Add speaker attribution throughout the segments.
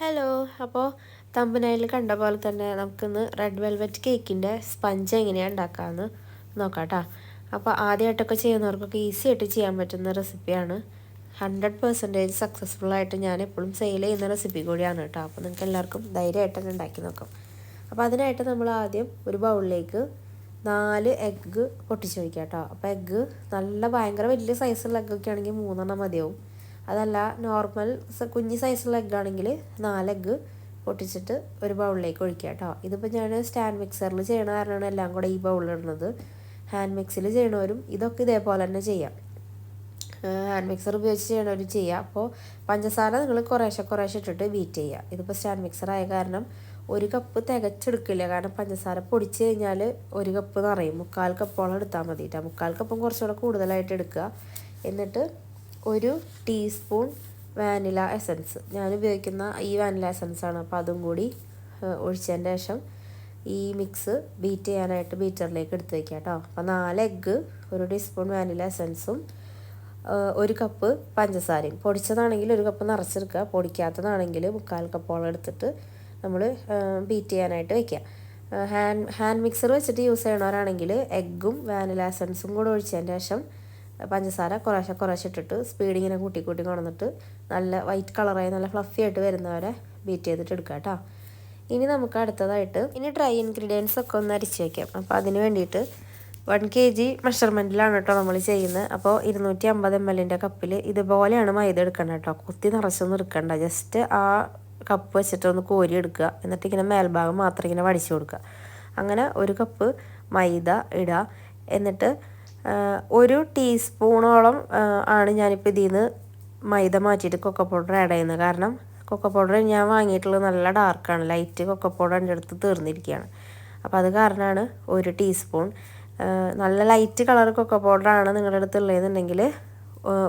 Speaker 1: Hello അപ്പോൾ തമ്പനയിൽ കണ്ട പോലെ തന്നെ നമുക്കിന്ന് റെഡ് വെൽവെറ്റ് കേക്കിന്റെ സ്പഞ്ച് എങ്ങനെയാണ് ഉണ്ടാക്കാമെന്ന് നോക്കാം കേട്ടോ അപ്പോൾ ആദ്യമായിട്ടൊക്കെ ചെയ്യുന്നവർക്കൊക്കെ ഈസി ആയിട്ട് ചെയ്യാൻ പറ്റുന്ന റെസിപ്പിയാണ് ഹൺഡ്രഡ് പെർസെന്റേജ് സക്സസ്ഫുൾ ആയിട്ട് ഞാൻ എപ്പോഴും സെയിൽ ചെയ്യുന്ന റെസിപ്പി കൂടിയാണ് കേട്ടോ. അപ്പോൾ നിങ്ങൾക്ക് എല്ലാവർക്കും ധൈര്യമായിട്ട് തന്നെ ഉണ്ടാക്കി നോക്കാം. അപ്പോൾ അതിനായിട്ട് നമ്മൾ ആദ്യം ഒരു ബൗളിലേക്ക് നാല് എഗ്ഗ് പൊട്ടിച്ച് വയ്ക്കാം കേട്ടോ അപ്പോൾ എഗ്ഗ് നല്ല ഭയങ്കര വലിയ സൈസുള്ള എഗ്ഗൊക്കെ ആണെങ്കിൽ മൂന്നെണ്ണം മതിയാവും. അതല്ല നോർമൽ കുഞ്ഞ് സൈസുള്ള എഗ്ഗാണെങ്കിൽ നാല് എഗ്ഗ് പൊട്ടിച്ചിട്ട് ഒരു ബൗളിലേക്ക് ഒഴിക്കുക കേട്ടോ ഇതിപ്പോൾ ഞാൻ സ്റ്റാൻഡ് മിക്സറിൽ ചെയ്യണ കാരണമാണ് എല്ലാം കൂടെ ഈ ബൗളിലിടുന്നത് ഹാൻഡ് മിക്സിൽ ചെയ്യണവരും ഇതൊക്കെ ഇതേപോലെ തന്നെ ചെയ്യാം. ഹാൻഡ് മിക്സർ ഉപയോഗിച്ച് ചെയ്യണവരും ചെയ്യുക അപ്പോൾ പഞ്ചസാര നിങ്ങൾ കുറേശ്ശെ കുറേശ്ശെ ഇട്ടിട്ട് ബീറ്റ് ചെയ്യുക. ഇതിപ്പോൾ സ്റ്റാൻഡ് മിക്സർ ആയ കാരണം ഒരു കപ്പ് തികച്ചെടുക്കില്ല. കാരണം പഞ്ചസാര പൊടിച്ച് കഴിഞ്ഞാൽ ഒരു കപ്പ് നിറയും. മുക്കാൽ കപ്പോളം എടുത്താൽ മതി കേട്ടോ മുക്കാൽ കപ്പം കുറച്ചുകൂടെ കൂടുതലായിട്ട് എടുക്കുക. എന്നിട്ട് ഒരു ടീസ്പൂൺ വാനില എസൻസ് ഞാൻ ഉപയോഗിക്കുന്ന ഈ വാനില എസൻസ് ആണ്. അപ്പോൾ അതും കൂടി ഒഴിച്ചതിന്റെ ശേഷം ഈ മിക്സ് ബീറ്റ് ചെയ്യാനായിട്ട് ബീറ്ററിലേക്ക് എടുത്ത് വയ്ക്കുക കേട്ടോ. അപ്പോൾ നാല് എഗ്ഗ് ഒരു ടീസ്പൂൺ വാനില എസൻസും ഒരു കപ്പ് പഞ്ചസാരയും. പൊടിച്ചതാണെങ്കിൽ ഒരു കപ്പ് നിറച്ചെടുക്കുക. പൊടിക്കാത്തതാണെങ്കിൽ മുക്കാൽ കപ്പോളം എടുത്തിട്ട് നമ്മൾ ബീറ്റ് ചെയ്യാനായിട്ട് വയ്ക്കുക ഹാൻഡ് ഹാൻഡ് മിക്സർ വെച്ചിട്ട് യൂസ് ചെയ്യണവരാണെങ്കിൽ എഗ്ഗും വാനില എസൻസും കൂടെ ഒഴിച്ചതിന്റെ ശേഷം പഞ്ചസാര കുറേശ്ശെ കുറേശ്ശെ ഇട്ടിട്ട് സ്പീഡ് ഇങ്ങനെ കൂട്ടി കൂട്ടി കൊണ്ടുവന്നിട്ട് നല്ല വൈറ്റ് കളറായി നല്ല ഫ്ലഫി ആയിട്ട് വരുന്നവരെ ബീറ്റ് ചെയ്തിട്ട് എടുക്കുക കേട്ടോ. ഇനി നമുക്ക് അടുത്തതായിട്ട് ഇനി ഡ്രൈ ഇൻഗ്രീഡിയൻസ് ഒക്കെ ഒന്ന് അരിച്ച് വയ്ക്കാം അപ്പോൾ അതിന് വേണ്ടിയിട്ട് വൺ കെ ജി മെഷർമെന്റിലാണ് കേട്ടോ നമ്മൾ ചെയ്യുന്നത്. അപ്പോൾ ഇരുന്നൂറ്റി അമ്പത് എം എല്ലിന്റെ കപ്പിൽ ഇതുപോലെയാണ് മൈദ എടുക്കേണ്ടത് കേട്ടോ. കുത്തി നിറച്ചൊന്നും എടുക്കണ്ട. ജസ്റ്റ് ആ കപ്പ് വെച്ചിട്ട് ഒന്ന് കോരി എടുക്കുക. എന്നിട്ട് ഇങ്ങനെ മേൽഭാഗം മാത്രം ഇങ്ങനെ വടിച്ചു കൊടുക്കുക. അങ്ങനെ ഒരു കപ്പ് മൈദ ഇടുക. എന്നിട്ട് ഒരു ടീസ്പൂണോളം ആണ് ഞാനിപ്പോൾ ഇതിൽ നിന്ന് മൈദ മാറ്റിയിട്ട് കൊക്ക പൗഡർ ആഡ് ചെയ്യുന്നത്. കാരണം കൊക്ക പൗഡർ ഞാൻ വാങ്ങിയിട്ടുള്ളത് നല്ല ഡാർക്കാണ് ലൈറ്റ് കൊക്ക പൗഡർ എന്റെ അടുത്ത് തീർന്നിരിക്കുകയാണ്. അപ്പോൾ അത് കാരണമാണ് ഒരു ടീസ്പൂൺ. നല്ല ലൈറ്റ് കളർ കൊക്ക പൗഡറാണ് നിങ്ങളുടെ അടുത്ത് ഉള്ളതെന്നുണ്ടെങ്കിൽ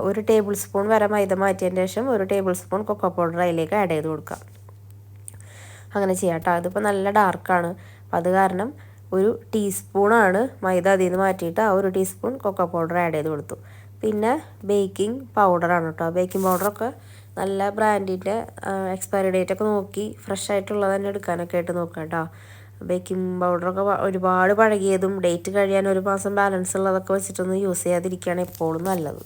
Speaker 1: ഒരു ടേബിൾ സ്പൂൺ വരെ മൈദ മാറ്റിയതിന് ശേഷം ഒരു ടേബിൾ സ്പൂൺ കൊക്ക പൗഡർ അതിലേക്ക് ആഡ് ചെയ്ത് കൊടുക്കാം അങ്ങനെ ചെയ്യാം കേട്ടോ അതിപ്പോൾ നല്ല ഡാർക്കാണ് അപ്പോൾ അത് കാരണം ഒരു ടീസ്പൂണാണ് മൈദ അതിൽ നിന്ന് മാറ്റിയിട്ട് ആ ഒരു ടീസ്പൂൺ കൊക്ക പൗഡർ ആഡ് ചെയ്ത് കൊടുത്തു. പിന്നെ ബേക്കിംഗ് പൗഡറാണ് കേട്ടോ. ബേക്കിംഗ് പൗഡറൊക്കെ നല്ല ബ്രാൻഡിന്റെ എക്സ്പയറി ഡേറ്റ് ഒക്കെ നോക്കി ഫ്രഷ് ആയിട്ടുള്ളത് തന്നെ എടുക്കാനൊക്കെ ആയിട്ട് നോക്കാം കേട്ടോ. ബേക്കിംഗ് പൗഡറൊക്കെ ഒരുപാട് പഴകിയതും ഡേറ്റ് കഴിയാൻ ഒരു മാസം ബാലൻസ് ഉള്ളതൊക്കെ വെച്ചിട്ടൊന്നും യൂസ് ചെയ്യാതിരിക്കുകയാണ് എപ്പോഴും നല്ലത്.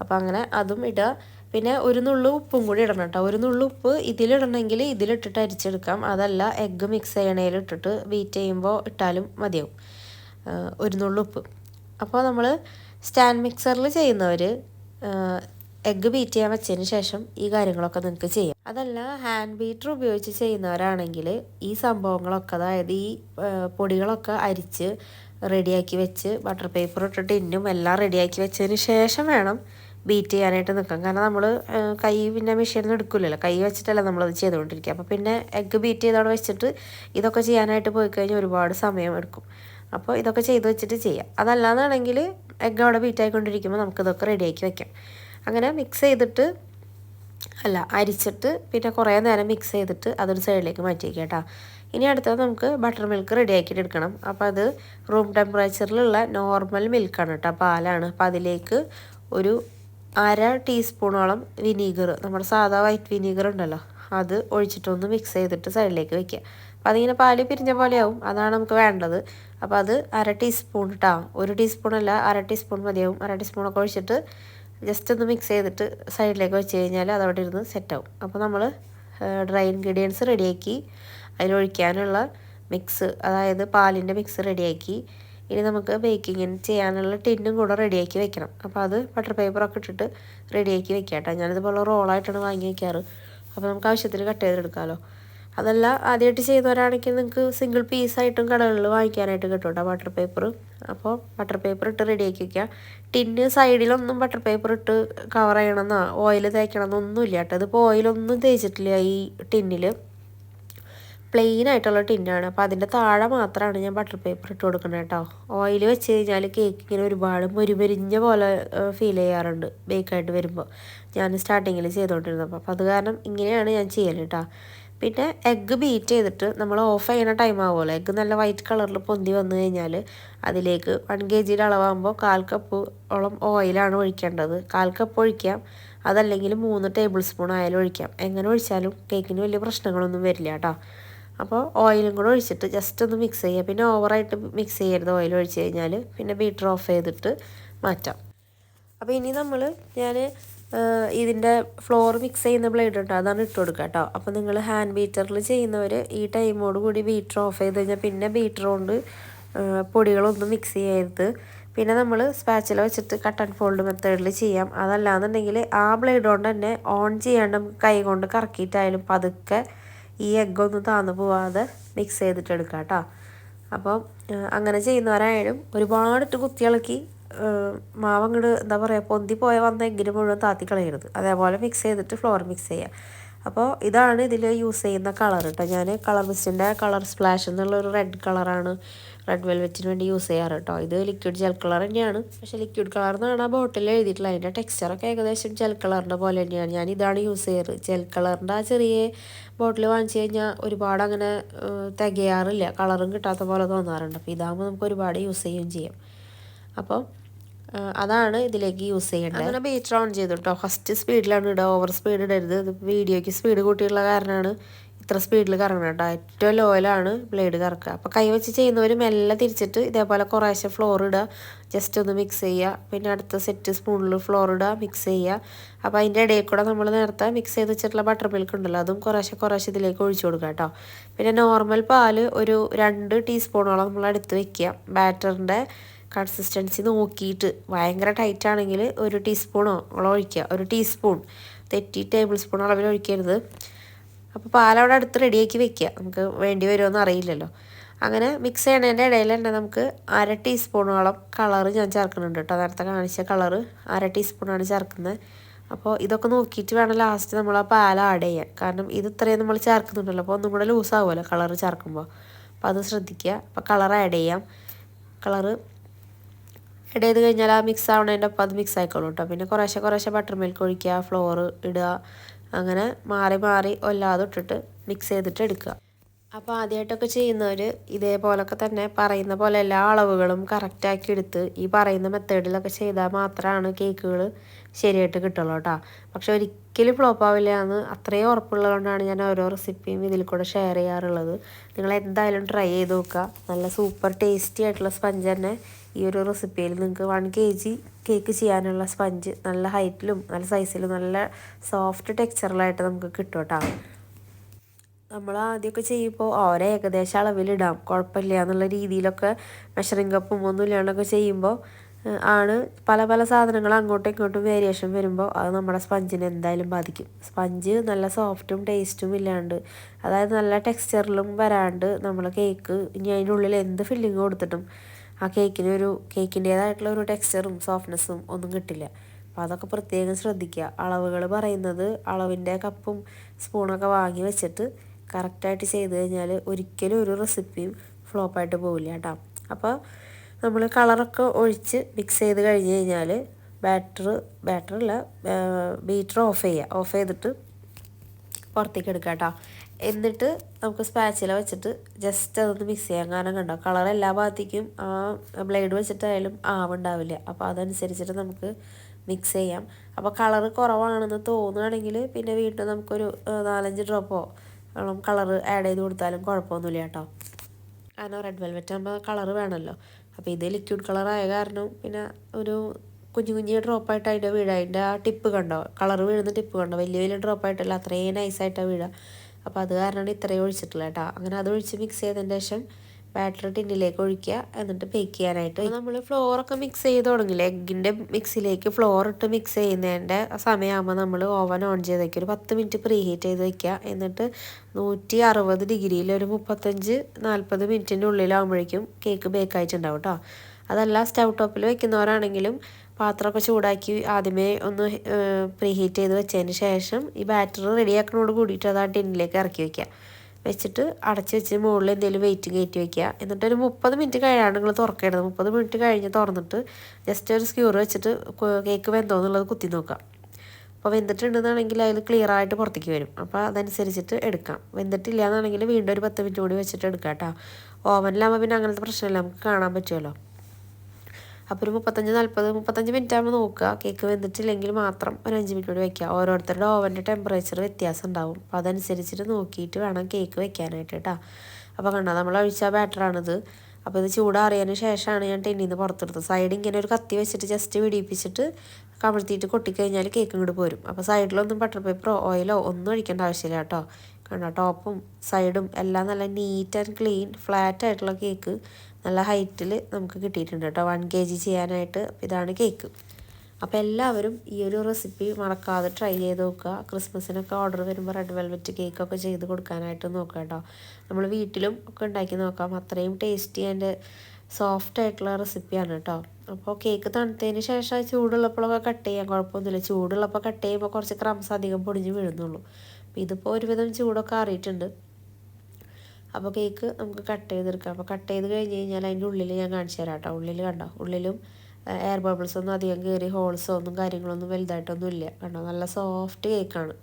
Speaker 1: അപ്പോൾ അങ്ങനെ അതും ഇടുക പിന്നെ ഒരു നുള്ളു ഉപ്പും കൂടി ഇടണം കേട്ടോ. ഒരു നുള്ളു ഉപ്പ് ഇതിലിടണമെങ്കിൽ ഇതിലിട്ടിട്ട് അരിച്ചെടുക്കാം. അതല്ല എഗ്ഗ് മിക്സ് ചെയ്യണേൽ ഇട്ടിട്ട് ബീറ്റ് ചെയ്യുമ്പോൾ ഇട്ടാലും മതിയാവും. ഒരു നുള്ളു ഉപ്പ്. അപ്പോൾ നമ്മൾ സ്റ്റാൻഡ് മിക്സറിൽ ചെയ്യുന്നവർ എഗ്ഗ് ബീറ്റ് ചെയ്യാൻ വെച്ചതിന് ശേഷം ഈ കാര്യങ്ങളൊക്കെ നിങ്ങൾക്ക് ചെയ്യാം. അതല്ല ഹാൻഡ് ബീറ്റർ ഉപയോഗിച്ച് ചെയ്യുന്നവരാണെങ്കിൽ ഈ സംഭവങ്ങളൊക്കെ അതായത് ഈ പൊടികളൊക്കെ അരിച്ച് റെഡിയാക്കി വെച്ച് ബട്ടർ പേപ്പർ ഇട്ടിട്ട് ഇന്നും എല്ലാം റെഡിയാക്കി വെച്ചതിന് ശേഷം വേണം ബീറ്റ് ചെയ്യാനായിട്ട് നിൽക്കാം. കാരണം നമ്മൾ കൈ പിന്നെ മെഷീനിൽ എടുക്കില്ലല്ലോ കൈ വെച്ചിട്ടല്ല നമ്മളത് ചെയ്തുകൊണ്ടിരിക്കുക. അപ്പോൾ പിന്നെ എഗ്ഗ് ബീറ്റ് ചെയ്തവിടെ വെച്ചിട്ട് ഇതൊക്കെ ചെയ്യാനായിട്ട് പോയി കഴിഞ്ഞാൽ ഒരുപാട് സമയം എടുക്കും. അപ്പോൾ ഇതൊക്കെ ചെയ്ത് വെച്ചിട്ട് ചെയ്യാം. അതല്ലാന്നാണെങ്കിൽ എഗ്ഗ് അവിടെ ബീറ്റ് ആയിക്കൊണ്ടിരിക്കുമ്പോൾ നമുക്കിതൊക്കെ റെഡിയാക്കി വെക്കാം. അങ്ങനെ മിക്സ് ചെയ്തിട്ട് അല്ല അരിച്ചിട്ട് പിന്നെ കുറേ നേരം മിക്സ് ചെയ്തിട്ട് അതൊരു സൈഡിലേക്ക് മാറ്റി വയ്ക്കുക കേട്ടോ. ഇനി അടുത്തത് നമുക്ക് ബട്ടർ മിൽക്ക് റെഡി ആക്കിയിട്ട് എടുക്കണം. അപ്പോൾ അത് റൂം ടെമ്പറേച്ചറിലുള്ള നോർമൽ മിൽക്കാണ് കേട്ടോ പാലാണ്. അപ്പോൾ അതിലേക്ക് ഒരു അര ടീസ്പൂണോളം വിനീഗർ നമ്മുടെ സാധാ വൈറ്റ് വിനീഗർ ഉണ്ടല്ലോ അത് ഒഴിച്ചിട്ടൊന്ന് മിക്സ് ചെയ്തിട്ട് സൈഡിലേക്ക് വെക്കുക. അപ്പോൾ അതിങ്ങനെ പാൽ പിരിഞ്ഞ പോലെയാവും അതാണ് നമുക്ക് വേണ്ടത്. അപ്പോൾ അത് അര ടീസ്പൂൺ ഇട്ടാ ഒരു ടീസ്പൂൺ അല്ല അര ടീസ്പൂൺ മതിയാവും. അര ടീസ്പൂണൊക്കെ ഒഴിച്ചിട്ട് ജസ്റ്റ് ഒന്ന് മിക്സ് ചെയ്തിട്ട് സൈഡിലേക്ക് വെച്ച് കഴിഞ്ഞാൽ അതവിടെ ഇരുന്ന് സെറ്റാവും അപ്പോൾ നമ്മൾ ഡ്രൈ ഇൻഗ്രീഡിയൻസ് റെഡിയാക്കി അതിലൊഴിക്കാനുള്ള മിക്സ് അതായത് പാലിന്റെ മിക്സ് റെഡിയാക്കി ഇനി നമുക്ക് ബേക്കിങ്ങിന് ചെയ്യാനുള്ള ടിന്നും കൂടെ റെഡിയാക്കി വെക്കണം. അപ്പോൾ അത് ബട്ടർ പേപ്പറൊക്കെ ഇട്ടിട്ട് റെഡിയാക്കി വെക്കാം കേട്ടോ ഞാനിതുപോലെ റോളായിട്ടാണ് വാങ്ങി വെക്കാറ്. അപ്പോൾ നമുക്ക് ആവശ്യത്തിന് കട്ട് ചെയ്തെടുക്കാമല്ലോ അതല്ല ആദ്യമായിട്ട് ചെയ്തവരാണെങ്കിൽ നിങ്ങൾക്ക് സിംഗിൾ പീസായിട്ടും കടകളിൽ വാങ്ങിക്കാനായിട്ട് കിട്ടും കേട്ടോ ബട്ടർ പേപ്പർ അപ്പോൾ ബട്ടർ പേപ്പർ ഇട്ട് റെഡിയാക്കി വയ്ക്കുക ടിന്ന് സൈഡിലൊന്നും ബട്ടർ പേപ്പർ ഇട്ട് കവർ ചെയ്യണമെന്നോ ഓയിൽ തേക്കണമെന്നൊന്നുമില്ല കേട്ടോ ഇതിപ്പോൾ ഓയിലൊന്നും തേച്ചിട്ടില്ല ഈ ടിന്നിൽ പ്ലെയിൻ ആയിട്ടുള്ള ടിന്നാണ് അപ്പോൾ അതിന്റെ താഴെ മാത്രമാണ് ഞാൻ ബട്ടർ പേപ്പർ ഇട്ട് കൊടുക്കുന്നത് കേട്ടോ ഓയിൽ വെച്ച് കഴിഞ്ഞാൽ കേക്ക് ഇങ്ങനെ ഒരുപാട് മുരുമരിഞ്ഞ പോലെ ഫീൽ ചെയ്യാറുണ്ട് ബേക്കായിട്ട് വരുമ്പോൾ ഞാൻ സ്റ്റാർട്ടിങ്ങിൽ ചെയ്തുകൊണ്ടിരുന്നപ്പോൾ അപ്പോൾ അത് കാരണം ഇങ്ങനെയാണ് ഞാൻ ചെയ്യൽ കേട്ടോ പിന്നെ എഗ്ഗ് ബീറ്റ് ചെയ്തിട്ട് നമ്മൾ ഓഫ് ചെയ്യുന്ന ടൈം ആവുമല്ലോ. എഗ്ഗ് നല്ല വൈറ്റ് കളറിൽ പൊന്തി വന്നു കഴിഞ്ഞാൽ അതിലേക്ക് വൺ കെ ജിയുടെ അളവാകുമ്പോൾ കാൽ കപ്പ് ഓളം ഓയിലാണ് ഒഴിക്കേണ്ടത്. കാൽ കപ്പ് ഒഴിക്കാം. അതല്ലെങ്കിൽ മൂന്ന് ടേബിൾ സ്പൂൺ ആയാലും ഒഴിക്കാം. എങ്ങനെ ഒഴിച്ചാലും കേക്കിന് വലിയ പ്രശ്നങ്ങളൊന്നും വരില്ല കേട്ടോ അപ്പോൾ ഓയിലും കൂടെ ഒഴിച്ചിട്ട് ജസ്റ്റ് ഒന്ന് മിക്സ് ചെയ്യുക. പിന്നെ ഓവറായിട്ട് മിക്സ് ചെയ്യരുത് ഓയിൽ ഒഴിച്ച് കഴിഞ്ഞാൽ പിന്നെ ബീറ്റർ ഓഫ് ചെയ്തിട്ട് മാറ്റാം. അപ്പോൾ ഇനി നമ്മൾ ഞാൻ ഇതിന്റെ ഫ്ലോർ മിക്സ് ചെയ്യുന്ന ബ്ലേഡ് ഉണ്ട് അതാണ് ഇട്ട് കൊടുക്കുക കേട്ടോ. അപ്പോൾ നിങ്ങൾ ഹാൻഡ് ബീറ്ററിൽ ചെയ്യുന്നവർ ഈ ടൈമോട് കൂടി ബീറ്റർ ഓഫ് ചെയ്ത് കഴിഞ്ഞാൽ പിന്നെ ബീറ്റർ കൊണ്ട് പൊടികളൊന്നും മിക്സ് ചെയ്യരുത്. പിന്നെ നമ്മൾ സ്പാച്ചില വെച്ചിട്ട് കട്ട് ആൻഡ് ഫോൾഡ് മെത്തേഡിൽ ചെയ്യാം. അതല്ലാന്നുണ്ടെങ്കിൽ ആ ബ്ലേഡ് കൊണ്ട് തന്നെ ഓൺ ചെയ്യാണ്ട് കൈ കൊണ്ട് കറക്കിയിട്ടായാലും പതുക്കെ ഈ എഗ്ഗൊന്നും താന്നു പോവാതെ മിക്സ് ചെയ്തിട്ട് കേട്ടോ അപ്പോൾ അങ്ങനെ ചെയ്യുന്നവരായാലും ഒരുപാടിട്ട് കുത്തിയിളക്കി മാവ് അങ്ങോട്ട് എന്താ പറയുക പൊന്തി പോയ വന്ന എഗ്ഗിന് മുഴുവൻ താത്തി കളയരുത് അതേപോലെ മിക്സ് ചെയ്തിട്ട് ഫ്ലോർ മിക്സ് ചെയ്യുക അപ്പോൾ ഇതാണ് ഇതിൽ യൂസ് ചെയ്യുന്ന കളർ കേട്ടോ ഞാൻ കളർ മിസ്റ്റിന്റെ കളർ സ്പ്ലാഷ് എന്നുള്ളൊരു റെഡ് കളറാണ് റെഡ് വെൽവെറ്റിന് വേണ്ടി യൂസ് ചെയ്യാറ് കേട്ടോ ഇത് ലിക്വിഡ് ജെൽ കളർ തന്നെയാണ്. പക്ഷേ ലിക്വിഡ് കളർ എന്നാണ് ആ ബോട്ടിൽ എഴുതിയിട്ടുള്ളത് അതിന്റെ ടെക്സ്ചറൊക്കെ ഏകദേശം ജെൽ കളറിന്റെ പോലെ തന്നെയാണ്. ഞാൻ ഇതാണ് യൂസ് ചെയ്യാറ്. ജെൽ കളറിന്റെ ആ ചെറിയ ബോട്ടിൽ വാങ്ങിച്ചു കഴിഞ്ഞാൽ ഒരുപാട് അങ്ങനെ തികയാറില്ല. കളറും കിട്ടാത്ത പോലെ തോന്നാറുണ്ട്. അപ്പോൾ ഇതാകുമ്പോൾ നമുക്ക് ഒരുപാട് യൂസ് ചെയ്യുകയും ചെയ്യാം. അപ്പോൾ അതാണ് ഇതിലേക്ക് യൂസ് ചെയ്യേണ്ടത്. അങ്ങനെ ബീറ്റർ ഓൺ ചെയ്തു കേട്ടോ ഫസ്റ്റ് സ്പീഡിലാണ് ഇടുക. ഓവർ സ്പീഡ് ഇടരുത്. ഇത് വീഡിയോയ്ക്ക് സ്പീഡ് കൂട്ടിയുള്ള കാരണമാണ് ഇത്ര സ്പീഡിൽ കറങ്ങണം കേട്ടോ. ഏറ്റവും ലോയിലാണ് ബ്ലേഡ് കറക്കുക. അപ്പോൾ കൈ വെച്ച് ചെയ്യുന്നവർ മെല്ലെ തിരിച്ചിട്ട് ഇതേപോലെ കുറേശ്ശെ ഫ്ലോർ ഇടുക. ജസ്റ്റ് ഒന്ന് മിക്സ് ചെയ്യുക. പിന്നെ അടുത്ത സെറ്റ് സ്പൂണിൽ ഫ്ലോർ ഇടുക മിക്സ് ചെയ്യുക. അപ്പോൾ അതിന്റെ ഇടയിൽ കൂടെ നമ്മൾ നേരത്തെ മിക്സ് ചെയ്ത് വെച്ചിട്ടുള്ള ബട്ടർ മിൽക്ക് ഉണ്ടല്ലോ അതും കുറേശ്ശെ കുറേശ്ശെ ഇതിലേക്ക് ഒഴിച്ചു കൊടുക്കുക കേട്ടോ. പിന്നെ നോർമൽ പാൽ ഒരു രണ്ട് ടീസ്പൂണോളം നമ്മൾ എടുത്ത് വെക്കുക. ബാറ്ററിന്റെ കൺസിസ്റ്റൻസി നോക്കിയിട്ട് ഭയങ്കര ടൈറ്റ് ആണെങ്കിൽ ഒരു ടീസ്പൂണോ ഒഴിക്കുക. ഒരു ടീസ്പൂൺ തെറ്റി ടേബിൾ സ്പൂൺ അളവിൽ ഒഴിക്കരുത്. അപ്പോൾ പാലവിടെ അടുത്ത് റെഡിയാക്കി വെക്കുക. നമുക്ക് വേണ്ടി വരുമോ അറിയില്ലല്ലോ. അങ്ങനെ മിക്സ് ചെയ്യണതിന്റെ ഇടയിൽ തന്നെ നമുക്ക് അര ടീസ്പൂണോളം കളർ ഞാൻ ചേർക്കുന്നുണ്ട് കേട്ടോ. നേരത്തെ കാണിച്ച കളറ് അര ടീസ്പൂണാണ് ചേർക്കുന്നത്. അപ്പോൾ ഇതൊക്കെ നോക്കിയിട്ട് വേണം ലാസ്റ്റ് നമ്മൾ ആ പാൽ ആഡ് ചെയ്യാൻ. കാരണം ഇത് ഇത്രയും നമ്മൾ ചേർക്കുന്നുണ്ടല്ലോ. അപ്പോൾ ഒന്നും കൂടെ ലൂസ് ആവുമല്ലോ കളർ ചേർക്കുമ്പോൾ. അപ്പോൾ അത് ശ്രദ്ധിക്കുക. അപ്പോൾ കളർ ആഡ് ചെയ്യാം. കളറ് ചെയ്ത് കഴിഞ്ഞാൽ ആ മിക്സ് ആവണതിന്റെ ഒപ്പം അത് മിക്സ് ആയിക്കോളൂ കേട്ടോ. പിന്നെ കുറേശ്ശെ കുറേശ്ശെ ബട്ടർ മിൽക്ക് ഒഴിക്കുക ഫ്ലോർ ഇടുക അങ്ങനെ മാറി മാറി ഒല്ലാതെ ഇട്ടിട്ട് മിക്സ് ചെയ്തിട്ട് എടുക്കുക. അപ്പോൾ ആദ്യമായിട്ടൊക്കെ ചെയ്യുന്നവർ ഇതേപോലൊക്കെ തന്നെ പറയുന്ന പോലെ എല്ലാ അളവുകളും കറക്റ്റാക്കി എടുത്ത് ഈ പറയുന്ന മെത്തേഡിലൊക്കെ ചെയ്താൽ മാത്രമാണ് കേക്കുകൾ ശരിയായിട്ട് കിട്ടുള്ളൂ കേട്ടോ. പക്ഷെ ഒരിക്കലും ഫ്ലോപ്പ് ആവില്ല എന്ന് അത്രയും ഉറപ്പുള്ളതുകൊണ്ടാണ് ഞാൻ ഓരോ റെസിപ്പിയും ഇതിൽ കൂടെ ഷെയർ ചെയ്യാറുള്ളത്. നിങ്ങൾ എന്തായാലും ട്രൈ ചെയ്ത് നോക്കുക. നല്ല സൂപ്പർ ടേസ്റ്റി ആയിട്ടുള്ള സ്പഞ്ച് തന്നെ ഈ ഒരു റെസിപ്പിയിൽ നിങ്ങൾക്ക് വൺ കെ ജി കേക്ക് ചെയ്യാനുള്ള സ്പഞ്ച് നല്ല ഹൈറ്റിലും നല്ല സൈസിലും നല്ല സോഫ്റ്റ് ടെക്സ്ചറിലായിട്ട് നമുക്ക് കിട്ടും കേട്ടോ. നമ്മൾ ആദ്യമൊക്കെ ചെയ്യുമ്പോൾ ഓരോ ഏകദേശം അളവിലിടാം. കുഴപ്പമില്ല എന്നുള്ള രീതിയിലൊക്കെ മെഷറിംഗ് കപ്പും ഒന്നും ഇല്ലാണ്ടൊക്കെ ചെയ്യുമ്പോൾ ആണ് പല പല സാധനങ്ങൾ അങ്ങോട്ടും ഇങ്ങോട്ടും വേരിയേഷൻ വരുമ്പോൾ അത് നമ്മുടെ സ്പഞ്ചിനെ എന്തായാലും ബാധിക്കും. സ്പഞ്ച് നല്ല സോഫ്റ്റും ടേസ്റ്റും ഇല്ലാണ്ട് അതായത് നല്ല ടെക്സ്ചറിലും വരാണ്ട് നമ്മൾ കേക്ക് ഇനി അതിന്റെ ഉള്ളിൽ എന്ത് ഫില്ലിങ് കൊടുത്തിട്ടും ആ കേക്കിന് ഒരു കേക്കിന്റേതായിട്ടുള്ള ഒരു ടെക്സ്ചറും സോഫ്റ്റ്നെസ്സും ഒന്നും കിട്ടില്ല. അപ്പോൾ അതൊക്കെ പ്രത്യേകം ശ്രദ്ധിക്കുക. അളവുകൾ പറയുന്നത് അളവിന്റെ കപ്പും സ്പൂണൊക്കെ വാങ്ങി വെച്ചിട്ട് കറക്റ്റായിട്ട് ചെയ്ത് കഴിഞ്ഞാൽ ഒരിക്കലും ഒരു റെസിപ്പിയും ഫ്ലോപ്പായിട്ട് പോവില്ല കേട്ടോ. അപ്പോൾ നമ്മൾ കളറൊക്കെ ഒഴിച്ച് മിക്സ് ചെയ്ത് കഴിഞ്ഞ് കഴിഞ്ഞാൽ ബാറ്റർ ബാറ്ററല്ല ബീറ്റർ ഓഫ് ചെയ്യുക. ഓഫ് ചെയ്തിട്ട് പുറത്തേക്ക് എടുക്കുക കേട്ടോ. എന്നിട്ട് നമുക്ക് സ്പാച്ചില വെച്ചിട്ട് ജസ്റ്റ് അതൊന്ന് മിക്സ് ചെയ്യാം കാരണം കണ്ടോ? കളർ എല്ലാ ഭാഗത്തേക്കും ആ ബ്ലേഡ് വെച്ചിട്ടായാലും ആവുണ്ടാവില്ല അപ്പോൾ അതനുസരിച്ചിട്ട് നമുക്ക് മിക്സ് ചെയ്യാം. അപ്പോൾ കളർ കുറവാണെന്ന് തോന്നുകയാണെങ്കിൽ പിന്നെ വീണ്ടും നമുക്കൊരു നാലഞ്ച് ഡ്രോപ്പോ കളർ ആഡ് ചെയ്ത് കൊടുത്താലും കുഴപ്പമൊന്നുമില്ല കേട്ടോ. കാരണം റെഡ് വെൽവെറ്റ് ആകുമ്പോൾ കളർ വേണമല്ലോ. അപ്പോൾ ഇത് ലിക്വിഡ് കളറായ കാരണം പിന്നെ ഒരു കുഞ്ഞു കുഞ്ഞു ഡ്രോപ്പായിട്ട് അതിന്റെ വീഴുക അതിന്റെ ആ ടിപ്പ് കണ്ടോ? കളർ വീഴുന്ന ടിപ്പ് കണ്ടോ? വലിയ വലിയ ഡ്രോപ്പായിട്ടല്ല അത്രയും നൈസായിട്ടാണ് വീഴുക അപ്പോൾ അത് കാരണമാണ് ഇത്രയും ഒഴിച്ചിട്ടുള്ളത് കേട്ടോ. അങ്ങനെ അത് ഒഴിച്ച് മിക്സ് ചെയ്തതിന് ശേഷം ബാറ്റർ ടിന്നിലേക്ക് ഒഴിക്കുക. എന്നിട്ട് ബേക്ക് ചെയ്യാനായിട്ട് നമ്മൾ ഫ്ലോറൊക്കെ മിക്സ് ചെയ്ത് തുടങ്ങില്ല? എഗ്ഗിന്റെ മിക്സിലേക്ക് ഫ്ലോർ ഇട്ട് മിക്സ് ചെയ്യുന്നതിന്റെ സമയമാകുമ്പോൾ നമ്മൾ ഓവൻ ഓൺ ചെയ്ത് വയ്ക്കുക ഒരു പത്ത് മിനിറ്റ് പ്രീ ഹീറ്റ് ചെയ്ത് വയ്ക്കുക. എന്നിട്ട് നൂറ്റി അറുപത് ഡിഗ്രിയിൽ ഒരു മുപ്പത്തഞ്ച് നാൽപ്പത് മിനിറ്റിന്റെ ഉള്ളിലാകുമ്പോഴേക്കും കേക്ക് ബേക്ക് ആയിട്ടുണ്ടാവും കേട്ടോ. അതല്ല സ്റ്റൗ ടോപ്പിൽ വെക്കുന്നവരാണെങ്കിലും പാത്രമൊക്കെ ചൂടാക്കി ആദ്യമേ ഒന്ന് പ്രീ ഹീറ്റ് ചെയ്ത് വെച്ചതിന് ശേഷം ഈ ബാറ്റർ റെഡിയാക്കണോട് കൂടിയിട്ട് അത് ആ ടിന്നിലേക്ക് ഇറക്കി വയ്ക്കുക വെച്ചിട്ട് അടച്ച് വെച്ച് മുകളിൽ എന്തെങ്കിലും വെയിറ്റ് കയറ്റി വെക്കുക. എന്നിട്ട് ഒരു മുപ്പത് മിനിറ്റ് കഴിയാണ് നിങ്ങൾ തുറക്കേണ്ടത് മുപ്പത് മിനിറ്റ് കഴിഞ്ഞ് തുറന്നിട്ട് ജസ്റ്റ് ഒരു സ്ക്യൂർ വെച്ചിട്ട് കേക്ക് വെന്തോ എന്നുള്ളത് കുത്തി നോക്കാം അപ്പോൾ വെന്തിട്ടുണ്ടെന്നാണെങ്കിൽ അതിൽ ക്ലിയർ ആയിട്ട് പുറത്തേക്ക് വരും. അപ്പോൾ അതനുസരിച്ചിട്ട് എടുക്കാം. വെന്തിട്ടില്ല എന്നാണെങ്കിൽ വീണ്ടും ഒരു പത്ത് മിനിറ്റ് കൂടി വെച്ചിട്ട് എടുക്കാം കേട്ടോ. ഓവനിലാകുമ്പോൾ പിന്നെ അങ്ങനത്തെ പ്രശ്നമില്ല. നമുക്ക് കാണാൻ പറ്റുമല്ലോ. അപ്പോൾ ഒരു മുപ്പത്തഞ്ച് നാൽപ്പത് മുപ്പത്തഞ്ച് മിനിറ്റ് ആകുമ്പോൾ നോക്കുക. കേക്ക് വെന്തിട്ടില്ലെങ്കിൽ മാത്രം ഒരു അഞ്ച് മിനിറ്റ് കൂടി വെക്കുക. ഓരോരുത്തരുടെ ഓവന്റെ ടെമ്പറേച്ചർ വ്യത്യാസം ഉണ്ടാവും അപ്പോൾ അതനുസരിച്ചിട്ട് നോക്കിയിട്ട് വേണം കേക്ക് വെക്കാനായിട്ട് കേട്ടോ അപ്പോൾ കണ്ടോ നമ്മൾ ഒഴിച്ച ബാറ്ററാണിത് അപ്പോൾ ഇത് ചൂടാറിയതിന് ശേഷമാണ് ഞാൻ ടെന്നിൽ നിന്ന് പുറത്തെടുത്തത്. സൈഡ് ഇങ്ങനെ ഒരു കത്തി വെച്ചിട്ട് ജസ്റ്റ് പിടിപ്പിച്ചിട്ട് കമഴ്ത്തിയിട്ട് കൊട്ടിക്കഴിഞ്ഞാൽ കേക്ക് ഇങ്ങോട്ട് പോരും. അപ്പോൾ സൈഡിലൊന്നും ബട്ടർ പേപ്പറോ ഓയിലോ ഒന്നും ഒഴിക്കേണ്ട ആവശ്യമില്ല കേട്ടോ കണ്ടോ ടോപ്പും സൈഡും എല്ലാം നല്ല നീറ്റ് ആൻഡ് ക്ലീൻ ഫ്ലാറ്റ് ആയിട്ടുള്ള കേക്ക് നല്ല ഹൈറ്റിൽ നമുക്ക് കിട്ടിയിട്ടുണ്ട് കേട്ടോ. വൺ കെ ജി ചെയ്യാനായിട്ട് ഇതാണ് കേക്ക് അപ്പോൾ എല്ലാവരും ഈ ഒരു റെസിപ്പി മറക്കാതെ ട്രൈ ചെയ്ത് നോക്കുക. ക്രിസ്മസിനൊക്കെ ഓർഡർ വരുമ്പോൾ റെഡ് വെൽവെറ്റ് കേക്കൊക്കെ ചെയ്ത് കൊടുക്കാനായിട്ട് നോക്കുക കേട്ടോ. നമ്മൾ വീട്ടിലും ഒക്കെ ഉണ്ടാക്കി നോക്കാം. അത്രയും ടേസ്റ്റി ആൻഡ് സോഫ്റ്റ് ആയിട്ടുള്ള റെസിപ്പിയാണ് കേട്ടോ. അപ്പോൾ കേക്ക് തണുത്തതിന് ശേഷം ചൂടുള്ളപ്പോഴൊക്കെ കട്ട് ചെയ്യാൻ കുഴപ്പമൊന്നുമില്ല. ചൂടുള്ളപ്പോൾ കട്ട് ചെയ്യുമ്പോൾ കുറച്ച് ക്രംസ് അധികം പൊടിഞ്ഞ് വീഴുന്നുള്ളൂ. അപ്പോൾ ഇതിപ്പോൾ ഒരുവിധം ചൂടൊക്കെ അറിയിട്ടുണ്ട്. അപ്പോൾ കേക്ക് നമുക്ക് കട്ട് ചെയ്തെടുക്കാം അപ്പോൾ കട്ട് ചെയ്ത് കഴിഞ്ഞ് കഴിഞ്ഞാൽ അതിന്റെ ഉള്ളിൽ ഞാൻ കാണിച്ചു തരാം കേട്ടോ ഉള്ളിൽ കണ്ടോ? ഉള്ളിലും എയർ ബബിൾസ് ഒന്നും അധികം കയറി ഹോൾസോ ഒന്നും കാര്യങ്ങളൊന്നും വലുതായിട്ടൊന്നും ഇല്ല. കണ്ടോ? നല്ല സോഫ്റ്റ് കേക്കാണ്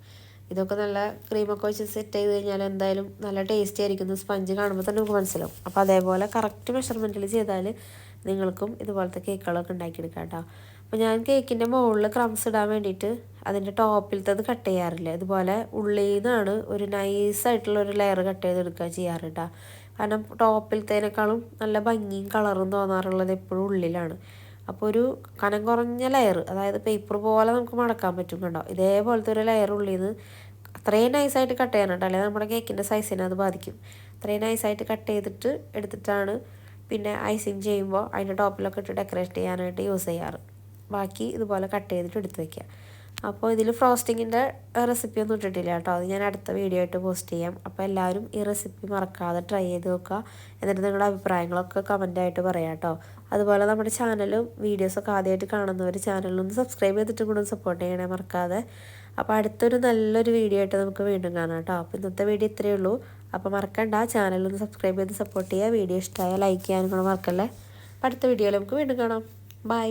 Speaker 1: ഇതൊക്കെ നല്ല ക്രീമൊക്കെ വെച്ച് സെറ്റ് ചെയ്ത് കഴിഞ്ഞാൽ എന്തായാലും നല്ല ടേസ്റ്റി ആയിരിക്കും. സ്പഞ്ച് കാണുമ്പോൾ തന്നെ നമുക്ക് മനസ്സിലാവും. അപ്പോൾ അതേപോലെ കറക്റ്റ് മെഷർമെന്റിൽ ചെയ്താൽ നിങ്ങൾക്കും ഇതുപോലത്തെ കേക്കുകളൊക്കെ ഉണ്ടാക്കിയെടുക്കാം കേട്ടോ അപ്പോൾ ഞാൻ കേക്കിന്റെ മുകളിൽ ക്രംസ് ഇടാൻ വേണ്ടിയിട്ട് അതിന്റെ ടോപ്പിലത്തത് കട്ട് ചെയ്യാറില്ല? ഇതുപോലെ ഉള്ളിൽ നിന്നാണ് ഒരു നൈസായിട്ടുള്ള ഒരു ലെയർ കട്ട് ചെയ്തെടുക്കുക ചെയ്യാറ് കേട്ടോ കാരണം ടോപ്പിലത്തേനേക്കാളും നല്ല ഭംഗിയും കളറും തോന്നാറുള്ളത് എപ്പോഴും ഉള്ളിലാണ്. അപ്പോൾ ഒരു കനം കുറഞ്ഞ ലെയർ അതായത് പേപ്പർ പോലെ നമുക്ക് മടക്കാൻ പറ്റും കണ്ടോ? ഇതേപോലത്തെ ഒരു ലെയർ ഉള്ളിൽ നിന്ന് അത്രയും നൈസായിട്ട് കട്ട് ചെയ്യാൻ കേട്ടോ അല്ലെങ്കിൽ നമ്മുടെ കേക്കിന്റെ സൈസിനെ അത് ബാധിക്കും. അത്രയും നൈസായിട്ട് കട്ട് ചെയ്തിട്ട് എടുത്തിട്ടാണ് പിന്നെ ഐസിങ് ചെയ്യുമ്പോൾ അതിന്റെ ടോപ്പിലൊക്കെ ഇട്ട് ഡെക്കറേറ്റ് ചെയ്യാനായിട്ട് യൂസ് ചെയ്യാറ്. ബാക്കി ഇതുപോലെ കട്ട് ചെയ്തിട്ട് എടുത്ത് വയ്ക്കുക അപ്പോൾ ഇതിൽ ഫ്രോസ്റ്റിങ്ങിന്റെ റെസിപ്പി ഒന്നും ഇട്ടിട്ടില്ല കേട്ടോ. അത് ഞാൻ അടുത്ത വീഡിയോ ആയിട്ട് പോസ്റ്റ് ചെയ്യാം. അപ്പോൾ എല്ലാവരും ഈ റെസിപ്പി മറക്കാതെ ട്രൈ ചെയ്ത് നോക്കുക. എന്നിട്ട് നിങ്ങളുടെ അഭിപ്രായങ്ങളൊക്കെ കമന്റായിട്ട് പറയാം കേട്ടോ. അതുപോലെ നമ്മുടെ ചാനലും വീഡിയോസൊക്കെ ആദ്യമായിട്ട് കാണുന്നവർ ചാനലൊന്ന് സബ്സ്ക്രൈബ് ചെയ്തിട്ട് കൂടെ സപ്പോർട്ട് ചെയ്യണേ മറക്കാതെ. അപ്പോൾ അടുത്തൊരു നല്ലൊരു വീഡിയോ ആയിട്ട് നമുക്ക് വീണ്ടും കാണാം കേട്ടോ. അപ്പോൾ ഇന്നത്തെ വീഡിയോ ഇത്രയേ ഉള്ളൂ. അപ്പോൾ മറക്കണ്ട. ചാനലൊന്ന് സബ്സ്ക്രൈബ് ചെയ്ത് സപ്പോർട്ട് ചെയ്യുക. വീഡിയോ ഇഷ്ടമായ ലൈക്ക് ചെയ്യാനും കൂടെ മറക്കല്ലേ? അപ്പോൾ അടുത്ത വീഡിയോയിൽ നമുക്ക് വീണ്ടും കാണാം. ബൈ